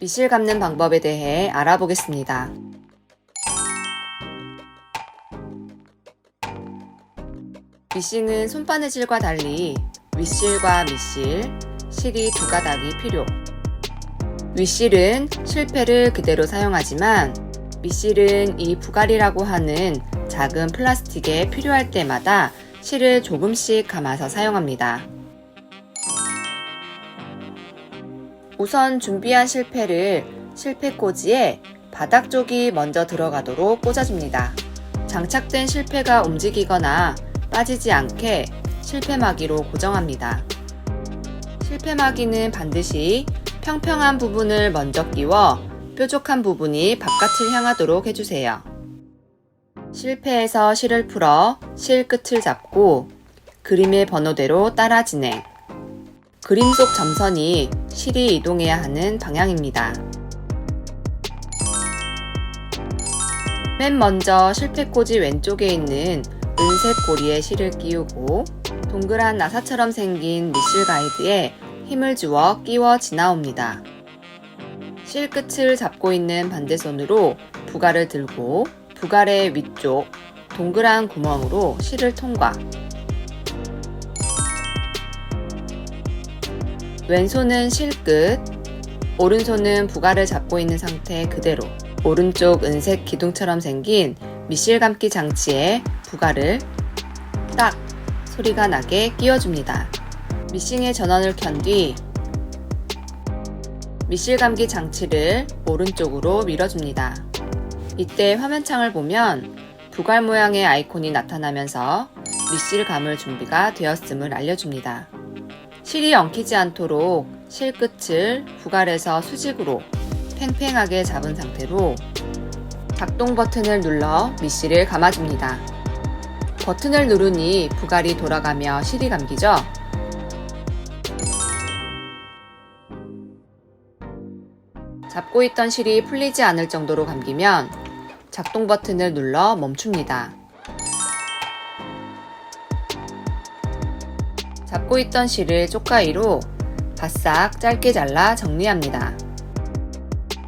미실 감는 방법에 대해 알아보겠습니다. 미싱은 손바느질과 달리 윗실과 밑실, 실이 두 가닥이 필요. 윗실은 실패를 그대로 사용하지만 밑실은 이 부갈이라고 하는 작은 플라스틱에 필요할 때마다 실을 조금씩 감아서 사용합니다. 우선 준비한 실패를 실패 꽂이에 바닥 쪽이 먼저 들어가도록 꽂아줍니다. 장착된 실패가 움직이거나 빠지지 않게 실패마기로 고정합니다. 실패마기는 반드시 평평한 부분을 먼저 끼워 뾰족한 부분이 바깥을 향하도록 해주세요. 실패에서 실을 풀어 실 끝을 잡고 그림의 번호대로 따라 진행. 그림 속 점선이 실이 이동해야 하는 방향입니다. 맨 먼저 실패꽂이 왼쪽에 있는 은색 고리에 실을 끼우고 동그란 나사처럼 생긴 밑실 가이드에 힘을 주어 끼워 지나옵니다. 실 끝을 잡고 있는 반대손으로 부가를 들고 부갈의 위쪽 동그란 구멍으로 실을 통과. 왼손은 실끝, 오른손은 부가를 잡고 있는 상태 그대로 오른쪽 은색 기둥처럼 생긴 밑실 감기 장치에 부가를 딱 소리가 나게 끼워줍니다. 미싱의 전원을 켠뒤 밑실 감기 장치를 오른쪽으로 밀어줍니다. 이때 화면창을 보면 부갈 모양의 아이콘이 나타나면서 밑실 감을 준비가 되었음을 알려줍니다. 실이 엉키지 않도록 실 끝을 부갈에서 수직으로 팽팽하게 잡은 상태로 작동 버튼을 눌러 밑실을 감아줍니다. 버튼을 누르니 부갈이 돌아가며 실이 감기죠? 잡고 있던 실이 풀리지 않을 정도로 감기면 작동 버튼을 눌러 멈춥니다. 잡고 있던 실을 쪽가위로 바싹 짧게 잘라 정리합니다.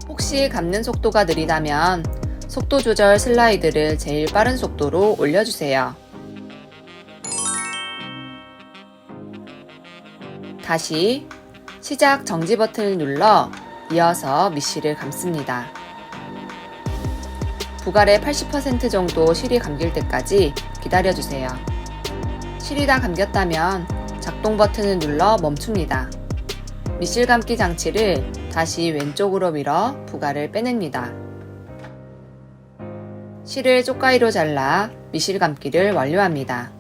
혹시 감는 속도가 느리다면 속도 조절 슬라이드를 제일 빠른 속도로 올려주세요. 다시 시작 정지 버튼을 눌러 이어서 밑실을 감습니다. 부갈의 80% 정도 실이 감길 때까지 기다려주세요. 실이 다 감겼다면 작동 버튼을 눌러 멈춥니다. 밑실 감기 장치를 다시 왼쪽으로 밀어 부가를 빼냅니다. 실을 쪽가위로 잘라 밑실 감기를 완료합니다.